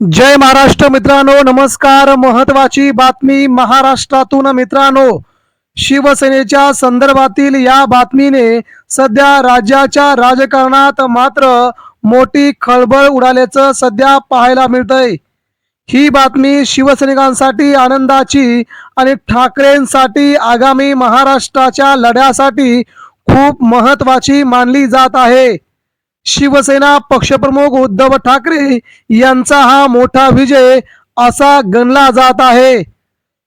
जय महाराष्ट्र मित्रांनो नमस्कार. महत्वाची बातमी महाराष्ट्रातून मित्रांनो शिवसेनेच्या संदर्भातील या बातमीने सध्या राज्याच्या राजकारणात मात्र मोठी खळबळ उडाल्याचं सध्या पाहायला मिळतंय. ही बातमी शिवसैनिकांसाठी आनंदाची आणि ठाकरेंसाठी आगामी महाराष्ट्राच्या लढ्यासाठी खूप महत्वाची मानली जात आहे. शिवसेना पक्षप्रमुख उद्धव ठाकरे यांचा हा मोठा विजय असा गणला जात आहे.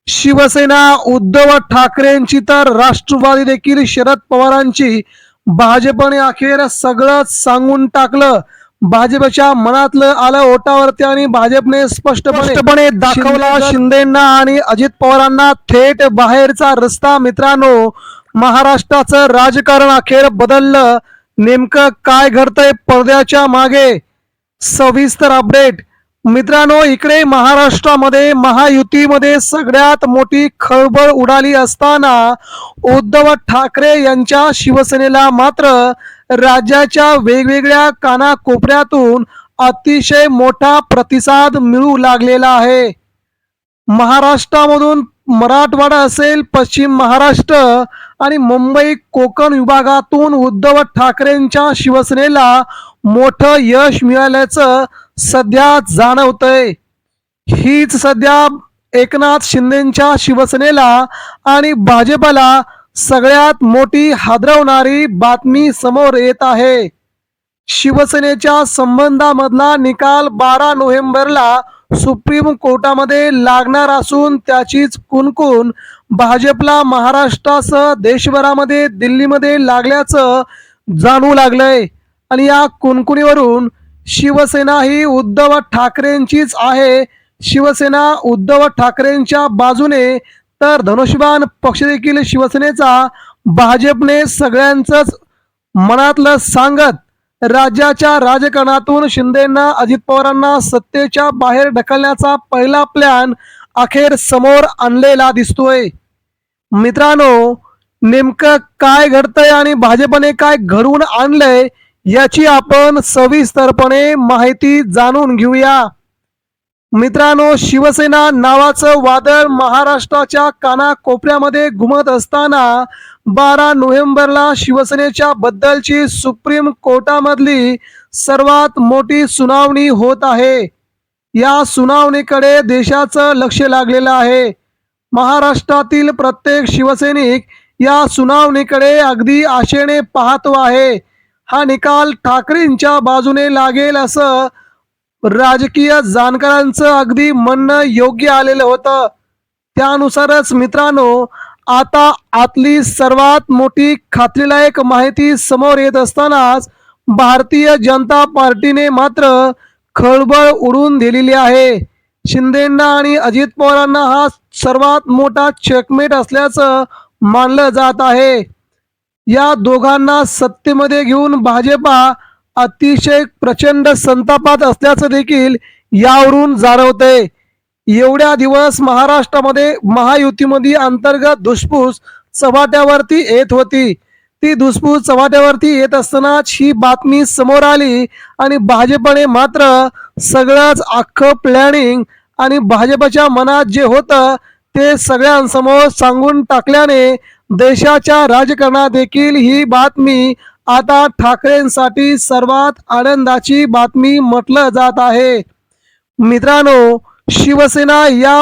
शिवसेना उद्धव ठाकरेंची तर राष्ट्रवादी देखील शरद पवारांची भाजपने अखेर सगळंच सांगून टाकलं. भाजपच्या मनातलं आलं ओटावरती आणि भाजपने स्पष्टपणे दाखवला. शिंदेना आणि अजित पवारांना थेट बाहेरचा रस्ता मित्रांनो महाराष्ट्राचं राजकारण अखेर बदललं. नेमकं काय घडतंय पडद्याच्या मागे? सविस्तर अपडेट. मित्रांनो इकडे महाराष्ट्रामध्ये महायुतीमध्ये सगळ्यात मोठी खळबळ उडाली असताना उद्धव ठाकरे यांच्या शिवसेनेला मात्र राज्याच्या वेगवेगळ्या कानाकोपऱ्यातून अतिशय मोठा प्रतिसाद मिळू लागलेला आहे. महाराष्ट्रामधून मराठवाडा असेल पश्चिम महाराष्ट्र आणि मुंबई कोकण विभागातून उद्धव ठाकरेंच्या शिवसेनेला मोठं यश मिळाल्याचं सध्या जाणवतंय. हीच सध्या एकनाथ शिंदेच्या शिवसेनेला आणि भाजपला सगळ्यात मोठी हादरवणारी बातमी समोर येत आहे. शिवसेनेच्या संबंधामधला निकाल बारा नोव्हेंबरला सुप्रीम कोर्टामध्ये लागणार असून त्याचीच कुणकुण भाजपला महाराष्ट्रासह देशभरामध्ये दिल्लीमध्ये लागल्याचं जाणू लागलंय. आणि या कुणकुणीवरून शिवसेना ही उद्धव ठाकरेंचीच आहे. शिवसेना उद्धव ठाकरेंच्या बाजूने तर धनुष्यबाण पक्ष देखील शिवसेनेचा भाजपने सगळ्यांचंच मनातलं सांगत राज्याच्या राजकारणातून शिंदेना अजित पवारांना सत्तेच्या बाहेर ढकलण्याचा पहिला प्लॅन अखेर समोर आणलेला दिसतोय. मित्रांनो नेमकं काय घडतंय आणि भाजपने काय घडवून आणलंय याची आपण सविस्तरपणे माहिती जाणून घेऊया. मित्रांनो शिवसेना नावाचं वादळ महाराष्ट्राच्या कानाकोपऱ्यामध्ये घुमत असताना बारा नोव्हेंबरला शिवसेनेच्या बद्दलची सुप्रीम कोर्टामधली सर्वात मोठी सुनावणी होत आहे. या सुनावणीकडे देशाचं लक्ष लागलेलं आहे. महाराष्ट्रातील प्रत्येक शिवसैनिक या सुनावणीकडे अगदी आशेने पाहतो आहे. हा निकाल ठाकरेंच्या बाजूने लागेल असं राजकीय जाणकारांचं अगदी म्हणणं योग्य आलेलं होतं. त्यानुसारच मित्रांनो आता आतली सर्वात मोठी खात्रीलायक माहिती समोर येत असतानाच भारतीय जनता पार्टीने मात्र खळबळ उडून दिलेली आहे. शिंदेंना आणि अजित पवारांना हा सर्वात मोठा चेकमेट असल्याचं मानलं जात आहे. या दोघांना सत्तेमध्ये घेऊन भाजपा अतिशय प्रचंड संतापात असल्याचं देखील यावरून जाणवतंय. एवढ्या दिवस महाराष्ट्रामध्ये महायुतीमध्ये अंतर्गत धुसफूस चव्हाट्यावरती येत होती. ती धुसफूस चव्हाट्यावरती येत असतानाच ही बातमी समोर आली आणि भाजपने मात्र सगळंच अख्खं प्लॅनिंग आणि भाजपच्या मनात जे होतं ते सगळ्यांसमोर सांगून टाकल्याने देशाच्या राजकारणात देखील ही बातमी आता ठाकरेंसाठी सर्वात आनंदाची बातमी म्हटलं जात आहे. मित्रांनो शिवसेना या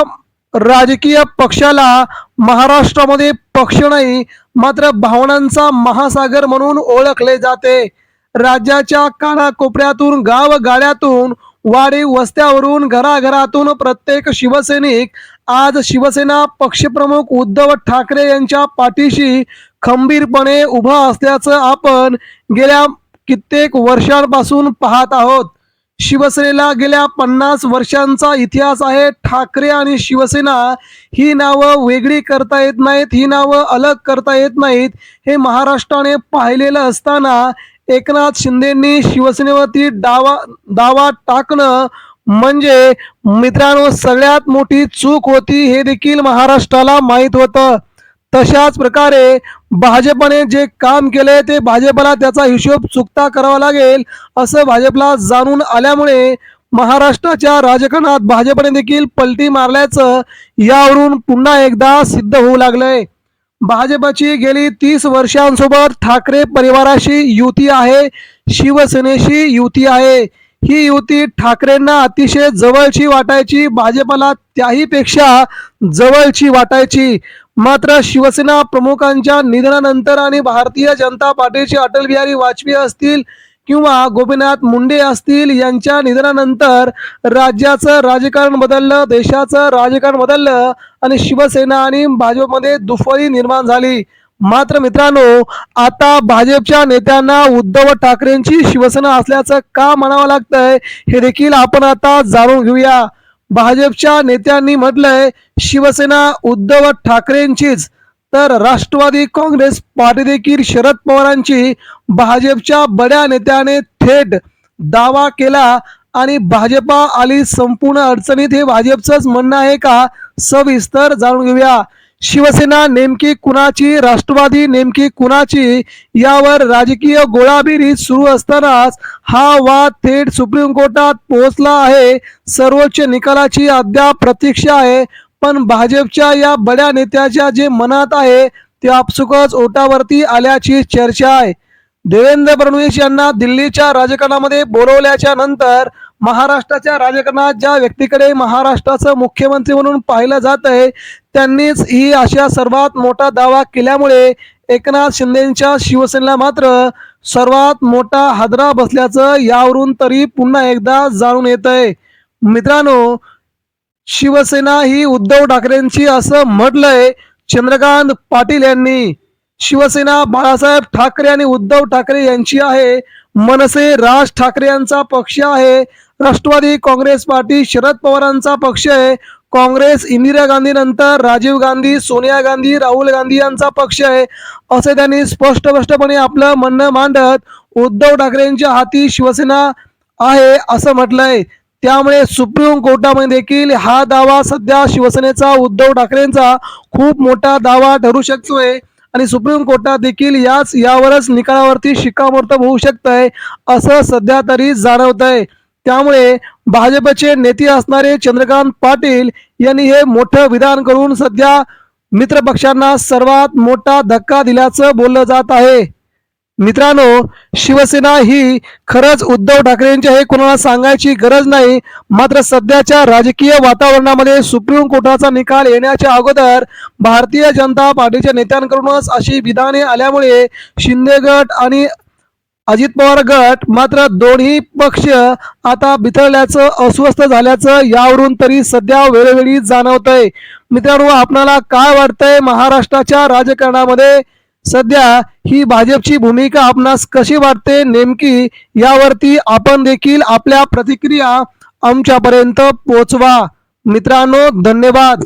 राजकीय पक्षाला महाराष्ट्रामध्ये पक्ष नाही मात्र भावनांचा महासागर म्हणून ओळखले जाते. राज्याच्या कानाकोपऱ्यातून गावगाड्यातून वाडी वस्त्यावरून घराघरातून प्रत्येक शिवसैनिक आज शिवसेना पक्षप्रमुख उद्धव ठाकरे यांच्या पाठीशी खंबीरपणे उभा असल्याचं आपण गेल्या कित्येक वर्षांपासून पाहत आहोत. शिवसेनेला गेल्या पन्नास वर्षांचा इतिहास आहे. ठाकरे आणि शिवसेना ही नावं वेगळी करता येत नाहीत ही नावं अलग करता येत नाहीत. हे महाराष्ट्राने पाहिलेलं असताना एकनाथ शिंदेंनी शिवसेनेवरती डावा दावा टाकणं म्हणजे मित्रांनो सगळ्यात मोठी चूक होती हे देखील महाराष्ट्राला माहीत होतं. तशाच प्रकारे भाजपने जे काम केले ते भाजपला त्याचा हिशोब चुकता करावा लागेल असं भाजपला जाणून आल्यामुळे महाराष्ट्राच्या राजकारणात भाजपने देखील पलटी मारल्याचं यावरून पुन्हा एकदा सिद्ध होऊ लागलंय. भाजपची गेली तीस वर्षांसोबत ठाकरे परिवाराशी युती आहे शिवसेनेशी युती आहे. ही युती ठाकरेंना अतिशय जवळची वाटायची भाजपला त्याहीपेक्षा जवळची वाटायची. मात्र शिवसेना प्रमुखांच्या निधनानंतर आणि भारतीय जनता पार्टीचे अटल बिहारी वाजपेयी असतील किंवा गोपीनाथ मुंडे असतील यांच्या निधनानंतर राज्याचं राजकारण बदललं देशाचं राजकारण बदललं आणि शिवसेना आणि भाजपमध्ये दुफळी निर्माण झाली. मात्र मित्रांनो आता भाजपच्या नेत्यांना उद्धव ठाकरेंची शिवसेना असल्याचं का म्हणावं लागतंय हे देखील आपण आता जाणून घेऊया. भाजपच्या नेत्यांनी म्हटलंय शिवसेना उद्धव ठाकरेंचीच. तर राष्ट्रवादी काँग्रेस पार्टी देखील शरद पवारांची भाजपच्या बड्या नेत्याने थेट दावा केला आणि भाजपा आली संपूर्ण अडचणीत हे भाजपचंच म्हणणं आहे का? सविस्तर जाणून घेऊया. शिवसेना नेमकी कुणाची राष्ट्रवादी नेमकी कुणाची यावर राजकीय गोळाबेरी सुरू असतानाच हा वाद थेट सुप्रीम कोर्टात पोहोचला आहे. सर्वोच्च निकालाची अद्याप प्रतीक्षा आहे पण भाजपच्या या बड्या नेत्याच्या जे मनात आहे ते आपसुकच ओटावरती आल्याची चर्चा आहे. देवेंद्र फडणवीस यांना दिल्लीच्या राजकारणामध्ये बोलवल्याच्या नंतर महाराष्ट्राच्या राजकारणात ज्या व्यक्तीकडे महाराष्ट्राचं मुख्यमंत्री म्हणून पाहिलं जात आहे त्यांनीच ही अशा सर्वात मोठा दावा केल्यामुळे एकनाथ शिंदेच्या शिवसेनेला मात्र सर्वात मोठा हादरा बसल्याचं यावरून तरी पुन्हा एकदा जाणून येत आहे मित्रांनो शिवसेना ही उद्धव ठाकरेंची असं म्हटलंय चंद्रकांत पाटील यांनी. शिवसेना बाळासाहेब ठाकरे आणि उद्धव ठाकरे यांची आहे मनसे राज ठाकरे यांचा पक्ष आहे राष्ट्रवादी काँग्रेस पार्टी शरद पवारांचा पक्ष आहे. काँग्रेस इंदिरा गांधी नंतर राजीव गांधी सोनिया गांधी राहुल गांधी यांचा पक्ष आहे. असे त्यांनी स्पष्ट स्पष्टपणे आपलं म्हणणं मांडत उद्धव ठाकरेंच्या हाती शिवसेना आहे असं म्हटलंय. त्यामुळे सुप्रीम कोर्टामध्ये देखील हा दावा सध्या शिवसेनेचा उद्धव ठाकरेंचा खूप मोठा दावा ठरू शकतोय. आणि सुप्रीम कोर्टात देखील याच यावरच निकालावरती शिक्कामोर्तब होऊ शकतंय असं सध्या तरी जाणवत आहे त्यामुळे भाजपचे नेते असणारे चंद्रकांत पाटील यांनी हे मोठं विधान करून सध्या मित्रपक्षांना सर्वात मोठा धक्का दिल्याचं बोललं जात आहे. मित्रांनो शिवसेना ही खरंच उद्धव ठाकरेंची हे कोणाला सांगायची गरज नाही मात्र सध्याच्या राजकीय वातावरणामध्ये सुप्रीम कोर्टाचा निकाल येण्याच्या अगोदर भारतीय जनता पार्टीच्या नेत्यांकडूनच अशी विधाने आल्यामुळे शिंदे गट आणि अजित पवार गट मात्र दोन्ही पक्ष आता बिथरल्याचं अस्वस्थ झाल्याचं यावरून तरी सध्या वेळोवेळी जाणवत आहे मित्रांनो आपणाला काय वाटतंय? महाराष्ट्राच्या राजकारणामध्ये सध्या ही भाजपची भूमिका आपणास कशी वाटते? नेमकी यावरती आपण देखील आपल्या प्रतिक्रिया आमच्यापर्यंत पोचवा. मित्रांनो धन्यवाद.